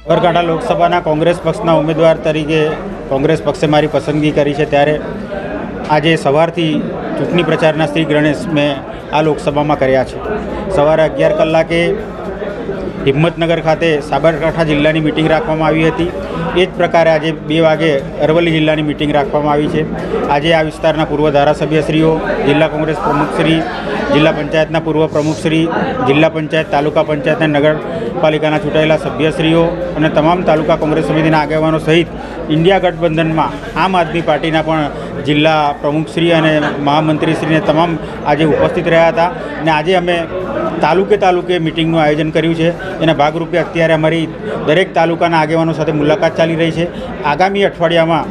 સાબરકાંઠા લોકસભાના કોંગ્રેસ પક્ષના ઉમેદવાર તરીકે કોંગ્રેસ પક્ષે મારી પસંદગી કરી છે. ત્યારે આજે સવારથી ચૂંટણી પ્રચારના શ્રી ગણેશ મેં આ લોકસભામાં કર્યા છે. સવારે અગિયાર કલાકે હિંમતનગર ખાતે સાબરકાંઠા જિલ્લાની મિટિંગ રાખવામાં આવી હતી. એ જ પ્રકારે આજે બે વાગે અરવલ્લી જિલ્લાની મિટિંગ રાખવામાં આવી છે. આજે આ વિસ્તારના પૂર્વ ધારાસભ્યશ્રીઓ, જિલ્લા કોંગ્રેસ પ્રમુખશ્રી જિલ્લા પંચાયતના પૂર્વ પ્રમુખશ્રી જિલ્લા પંચાયત, તાલુકા પંચાયત અને નગરપાલિકાના ચૂંટાયેલા સભ્યશ્રીઓ અને તમામ તાલુકા કોંગ્રેસ સમિતિના આગેવાનો સહિત ઇન્ડિયા ગઠબંધનમાં આમ આદમી પાર્ટીના પણ જિલ્લા પ્રમુખશ્રી અને મહામંત્રીશ્રીને તમામ આજે ઉપસ્થિત રહ્યા હતા. અને આજે અમે તાલુકે તાલુકે મિટિંગનું આયોજન કર્યું છે. એના ભાગરૂપે અત્યારે અમારી દરેક તાલુકાના આગેવાનો સાથે મુલાકાત ચાલી રહી છે. આગામી અઠવાડિયામાં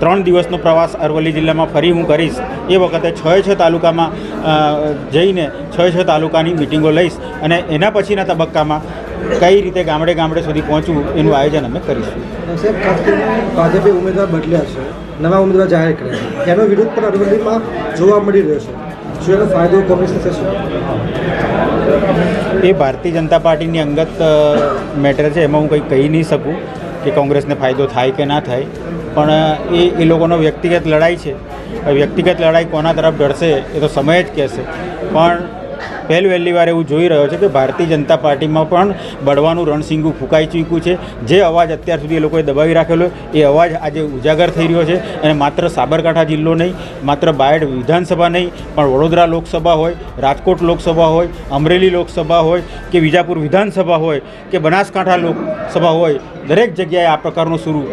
ત્રણ દિવસનો પ્રવાસ અરવલ્લી જિલ્લામાં ફરી હું કરીશ. એ વખતે છ છ તાલુકામાં જઈને છ છ તાલુકાની મિટિંગો લઈશ અને એના પછીના તબક્કામાં કઈ રીતે ગામડે ગામડે સુધી પહોંચવું એનું આયોજન અમે કરીશું. સાહેબ ખાસ કરીને ભાજપે ઉમેદવાર બદલ્યા છે નવા ઉમેદવાર જાહેર કર્યા છે. એનો વિરોધ પણ અરવલ્લીમાં જોવા મળી રહ્યો છે. શું એનો ફાયદો કોંગ્રેસને થશે? એ ભારતીય જનતા પાર્ટીની અંગત મેટર છે એમાં હું કંઈ કહી નહીં શકું કે કોંગ્રેસને ફાયદો થાય કે ના થાય. પણ એ એ લોકોનો વ્યક્તિગત લડાઈ છે. વ્યક્તિગત લડાઈ કોના તરફ ઢળશે એ તો સમય જ કહેશે. પણ પહેલ વહેલી વાર એવું જોઈ રહ્યો છે કે ભારતીય જનતા પાર્ટીમાં પણ બળવાનું રણસિંગું ફૂંકાઈ ચૂક્યું છે. જે અવાજ અત્યાર સુધી એ લોકોએ દબાવી રાખેલો એ અવાજ આજે ઉજાગર થઈ રહ્યો છે અને માત્ર સાબરકાંઠા જિલ્લો નહીં, માત્ર બાયડ વિધાનસભા નહીં, પણ વડોદરા લોકસભા હોય, રાજકોટ લોકસભા હોય, અમરેલી લોકસભા હોય કે વિજાપુર વિધાનસભા હોય કે બનાસકાંઠા લોકસભા હોય, દરેક જગ્યાએ આ પ્રકારનો શરૂ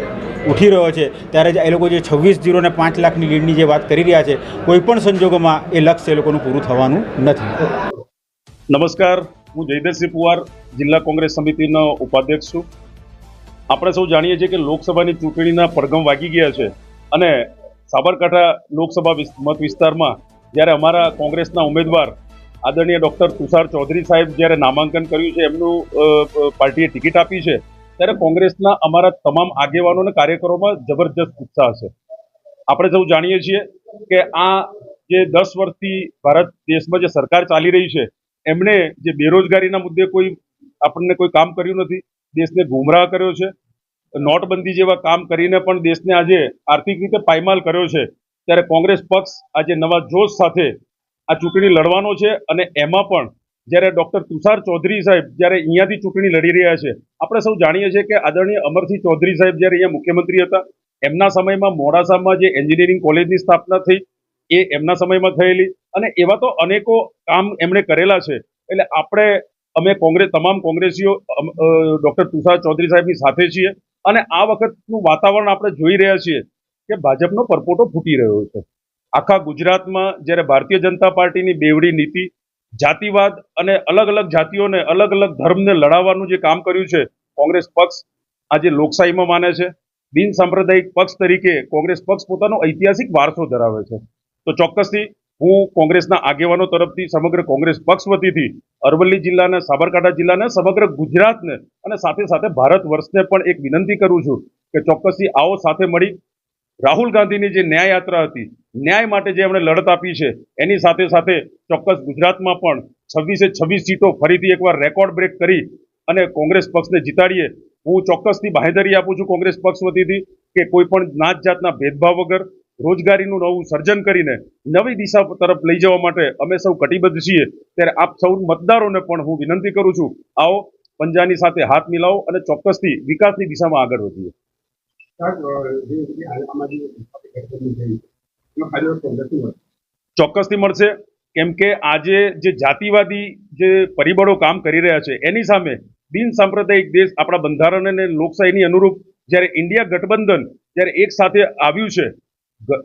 ઉઠી રહ્યો છે, ત્યારે જ એ લોકો જે છવ્વીસ જીરો ને પાંચ લાખની લીડની જે વાત કરી રહ્યા છે કોઈપણ સંજોગોમાં એ લક્ષ્ય એ લોકોનું પૂરું થવાનું નથી. નમસ્કાર, હું જયદેવસિંહ પુવાર, જિલ્લા કોંગ્રેસ સમિતિનો ઉપાધ્યક્ષ છું. આપણે સૌ જાણીએ છીએ કે લોકસભાની ચૂંટણીના પડઘમ વાગી ગયા છે અને સાબરકાંઠા લોકસભા મત વિસ્તારમાં જ્યારે અમારા કોંગ્રેસના ઉમેદવાર આદરણીય ડૉક્ટર તુષાર ચૌધરી સાહેબ જ્યારે નામાંકન કર્યું છે, એમનું પાર્ટીએ ટિકિટ આપી છે ત્યારે કોંગ્રેસના અમારા તમામ આગેવાનો અને કાર્યકરોમાં જબરજસ્ત ઉત્સાહ છે. આપણે સૌ જાણીએ છીએ કે આ જે દસ વર્ષથી ભારત દેશમાં જે સરકાર ચાલી રહી છે, એમણે જે બેરોજગારીના મુદ્દે કોઈ આપણને કોઈ કામ કર્યું નથી, દેશને ગુમરાહ કર્યો છે, નોટબંધી જેવા કામ કરીને પણ દેશને આજે આર્થિક રીતે પાયમાલ કર્યો છે, ત્યારે કોંગ્રેસ પક્ષ આજે નવા જોશ સાથે આ ચૂંટણી લડવાનો છે અને એમાં પણ જ્યારે ડૉક્ટર તુષાર ચૌધરી સાહેબ જ્યારે અહીંયાથી ચૂંટણી લડી રહ્યા છે, આપણે સૌ જાણીએ છીએ કે આદરણીય અમરસિંહ ચૌધરી સાહેબ જ્યારે અહીંયા મુખ્યમંત્રી હતા, એમના સમયમાં મોડાસામાં જે એન્જિનિયરિંગ કોલેજની સ્થાપના થઈ, એ એમના સમયમાં થયેલી અને એવા તો અનેકો કામ એમણે કરેલા છે. એટલે આપણે, અમે કોંગ્રેસ તમામ કોંગ્રેસીઓ ડૉક્ટર તુષાર ચૌધરી સાહેબની સાથે છીએ અને આ વખતનું વાતાવરણ આપણે જોઈ રહ્યા છીએ કે ભાજપનો પરપોટો ફૂટી રહ્યો છે. આખા ગુજરાતમાં જ્યારે ભારતીય જનતા પાર્ટીની બેવડી નીતિ જાતિવાદ અને અલગ અલગ જાતિઓને અલગ અલગ ધર્મને લડાવવાનું જે કામ કર્યું છે, કોંગ્રેસ પક્ષ આજે લોકશાહીમાં માને છે. બિન સાંપ્રદાયિક પક્ષ તરીકે કોંગ્રેસ પક્ષ પોતાનો ઐતિહાસિક વારસો ધરાવે છે. તો ચોક્કસથી હું કોંગ્રેસના આગેવાનો તરફથી, સમગ્ર કોંગ્રેસ પક્ષ વતીથી અરવલ્લી જિલ્લાના, સાબરકાંઠા જિલ્લાને, સમગ્ર ગુજરાતને અને સાથે સાથે ભારત વર્ષને પણ એક વિનંતી કરું છું કે ચોક્કસથી આવો સાથે મળી. રાહુલ ગાંધીની જે ન્યાય યાત્રા હતી ન્યાય માટે જે એમણે લડત આપી છે, એની સાથે સાથે ચોક્કસ ગુજરાતમાં પણ છવ્વીસે છવ્વીસ સીટો ફરીથી એકવાર રેકોર્ડ બ્રેક કરી અને કોંગ્રેસ પક્ષને જીતાડીએ. હું ચોક્કસથી બાહેધરી આપું છું કોંગ્રેસ પક્ષ વતીથી કે કોઈ પણ નાત જાતના ભેદભાવ વગર રોજગારીનું નવું સર્જન કરીને નવી દિશા તરફ લઈ જવા માટે અમે સૌ કટિબદ્ધ છીએ. ત્યારે આપ સૌ મતદારોને પણ હું વિનંતી કરું છું, આવો પંજાની સાથે હાથ મિલાવો અને ચોક્કસથી વિકાસની દિશામાં આગળ વધીએ. ચોક્કસથી મળશે. કેમ કે આજે જે જાતિવાદી જે પરિબળો કામ કરી રહ્યા છે, એની સામે બિન સાંપ્રદાયિક દેશ આપણા બંધારણ અને લોકશાહીની અનુરૂપ જ્યારે ઇન્ડિયા ગઠબંધન જ્યારે એક સાથે આવ્યું છે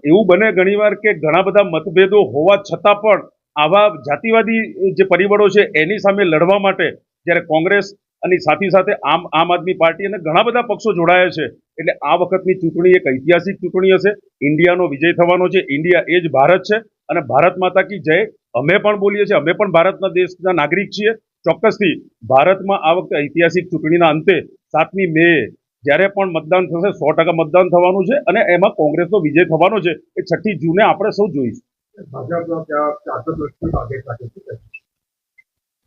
એવું બને ઘણીવાર કે ઘણા બધા મતભેદો હોવા છતાં પણ આવા જાતિવાદી જે પરિબળો છે, એની સામે લડવા માટે જ્યારે કોંગ્રેસ અને સાથે સાથે આમ આમ આદમી પાર્ટી અને ઘણા બધા પક્ષો જોડાયા છે. એટલે આ વખતની ચૂંટણી એક ઐતિહાસિક ચૂંટણી હશે. ઇન્ડિયાનો વિજય થવાનો છે. ઇન્ડિયા એ જ ભારત છે. અને ભારત માતા કી જય. અમે પણ બોલીએ છીએ. અમે પણ ભારતના દેશના નાગરિક છીએ. ચોક્કસથી ભારતમાં આ વખતે ઐતિહાસિક ચૂંટણીના અંતે સાતમી મે જ્યારે પણ મતદાન થશે, સો ટકા મતદાન થવાનું છે અને એમાં કોંગ્રેસનો વિજય થવાનો છે. એ છઠ્ઠી જૂને આપણે સૌ જોઈશું.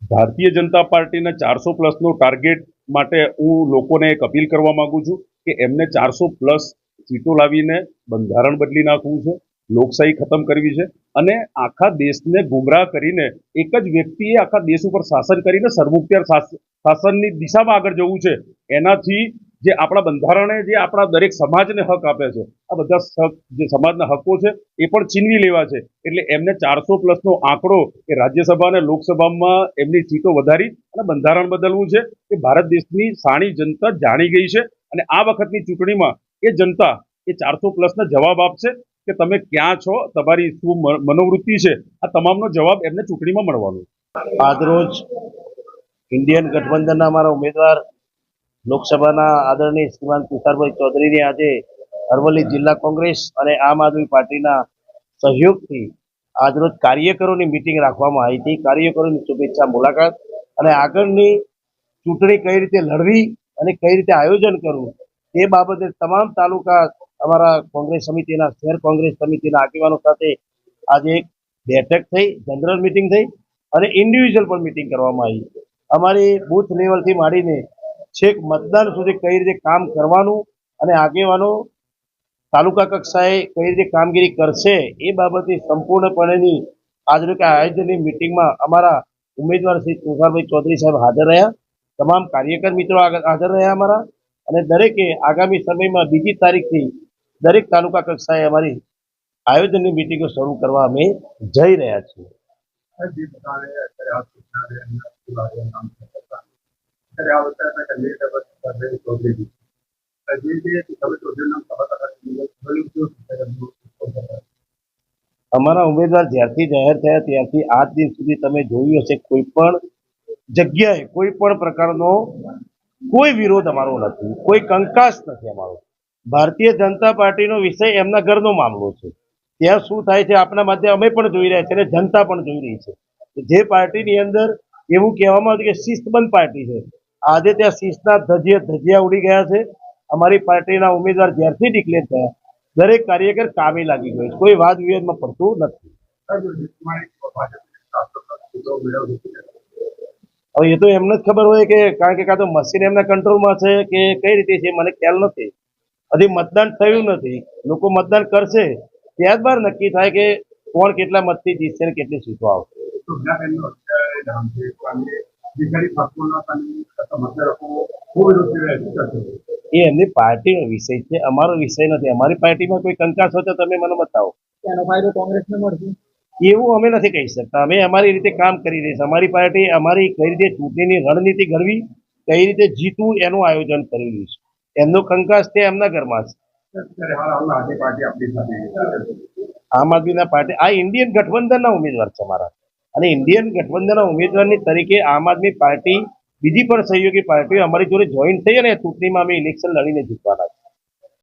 ભારતીય જનતા પાર્ટીના ચારસો પ્લસનો ટાર્ગેટ માટે હું લોકોને એક અપીલ કરવા માગું છું કે એમને ચારસો પ્લસ સીટો લાવીને બંધારણ બદલી નાખવું છે, લોકશાહી ખતમ કરવી છે અને આખા દેશને ગુમરાહ કરીને એક જ વ્યક્તિએ આખા દેશ ઉપર શાસન કરીને શાસ- શાસનની દિશામાં આગળ જવું છે. એનાથી જે આપણા બંધારણે જે આપણા દરેક સમાજને હક આપે છે, આ બધા જે સમાજના હકો છે, એ પણ છીનવી લેવા છે. એટલે એમને ચારસો પ્લસનો આંકડો એ રાજ્યસભા અને લોકસભામાં એમની સીટો વધારી અને બંધારણ બદલવું છે. એ ભારત દેશની સાણી જનતા જાણી ગઈ છે અને આ વખતની ચૂંટણીમાં એ જનતા એ ચારસો પ્લસના જવાબ આપશે કે તમે ક્યાં છો, તમારી શું મનોવૃત્તિ છે. આ તમામનો જવાબ એમને ચૂંટણીમાં મળવાનો આજરોજ ઇન્ડિયન ગઠબંધનના અમારા ઉમેદવાર લોકસભાના આદરણીય શ્રીમાન તુષારભાઈ ચૌધરીની આજે અરવલ્લી જિલ્લા કોંગ્રેસ અને આમ આદમી પાર્ટીના સહયોગથી આજરોજ કાર્યકરોની મિટિંગ રાખવામાં આવી હતી. કાર્યકરોની શુભેચ્છા મુલાકાત અને આગળની ચૂંટણી કઈ રીતે લડવી અને કઈ રીતે આયોજન કરવું તે બાબતે તમામ તાલુકા અમારા કોંગ્રેસ સમિતિના, શહેર કોંગ્રેસ સમિતિના આગેવાનો સાથે આજે એક બેઠક થઈ, જનરલ મિટિંગ થઈ અને ઇન્ડિવિજ્યુઅલ પણ મિટિંગ કરવામાં આવી. અમારી બૂથ લેવલથી માંડીને છેક મતદાન સુધી કઈ રીતે કામ કરવાનું અને આગેવાનો તાલુકા કક્ષાએ કઈ રીતે કામગીરી કરશે એ બાબતે સંપૂર્ણપણેની આજની આયોજનની મિટિંગમાં અમારા ઉમેદવાર શ્રી તુષારભાઈ ચૌધરી સાહેબ હાજર રહ્યા. તમામ કાર્યકર મિત્રો હાજર રહ્યા અમારા અને દરેકે આગામી સમયમાં બીજી તારીખથી દરેક તાલુકા કક્ષાએ અમારી આયોજનની મિટિંગો શરૂ કરવા અમે જઈ રહ્યા છીએ. અમારા ઉમેદવાર જ્યારથી જાહેર થયા ત્યારથી આજ દિન સુધી તમે જોયું હશે કોઈ પણ જગ્યાએ, કોઈ પણ પ્રકારનો કોઈ વિરોધ અમારો નથી, કોઈ કંકાસ નથી અમારો. ભારતીય જનતા પાર્ટીનો વિષય એમના ઘરનો મામલો છે. ત્યાં શું થાય છે આપણા માધ્યમ અમે પણ જોઈ રહ્યા છે અને જનતા પણ જોઈ રહી છે. જે પાર્ટીની અંદર એવું કહેવામાં આવ્યું કે શિસ્તબંધ પાર્ટી છે. આજે ત્યાં શિસ્તના ધજિયા ધજિયા ઉડી ગયા છે. અમારી પાર્ટીના ઉમેદવાર જ્યારથી ડિક્લેર થયા, દરેક કાર્યકર કામે લાગી ગયો કોઈ વાદ વિવાદમાં પડતું નથી. હવે એ તો એમને જ ખબર હોય કે કારણ કે કાં તો મશીન એમના કંટ્રોલમાં છે કે કઈ રીતે છે, મને ખ્યાલ નથી. હજી મતદાન થયું નથી. લોકો મતદાન કરશે. ત્યારબાદ નક્કી થાય કે કોણ કેટલા મતથી જીતશે અને કેટલી સીટો આવશે. એ એમની પાર્ટીનો વિષય છે. અમારો વિષય નથી. અમારી પાર્ટીમાં કોઈ કંકાસ હોય તો તમે મને બતાવો. એનો ફાયદો કોંગ્રેસને મળશે. એવું અમે નથી કહી શકતા. અમે અમારી રીતે કામ કરી રહી છે. અમારી પાર્ટી અમારી કઈ રીતે ચૂંટણીની રણનીતિ ઘડવી કઈ રીતે જીતવું એનું આયોજન કરી રહ્યું છે. એમનો કંકાસ તે એમના ઘરમાં છે. આમ આદમીના પાર્ટી આ ઇન્ડિયન ગઠબંધનના ઉમેદવાર છે અમારા અને ઇન્ડિયન ગઠબંધનના ઉમેદવારની તરીકે આમ આદમી પાર્ટી, બીજી પણ સહયોગી પાર્ટીઓ અમારી જોડે જોઈન થઈ અને ચૂંટણીમાં અમે ઇલેક્શન લડીને જીતવાના છે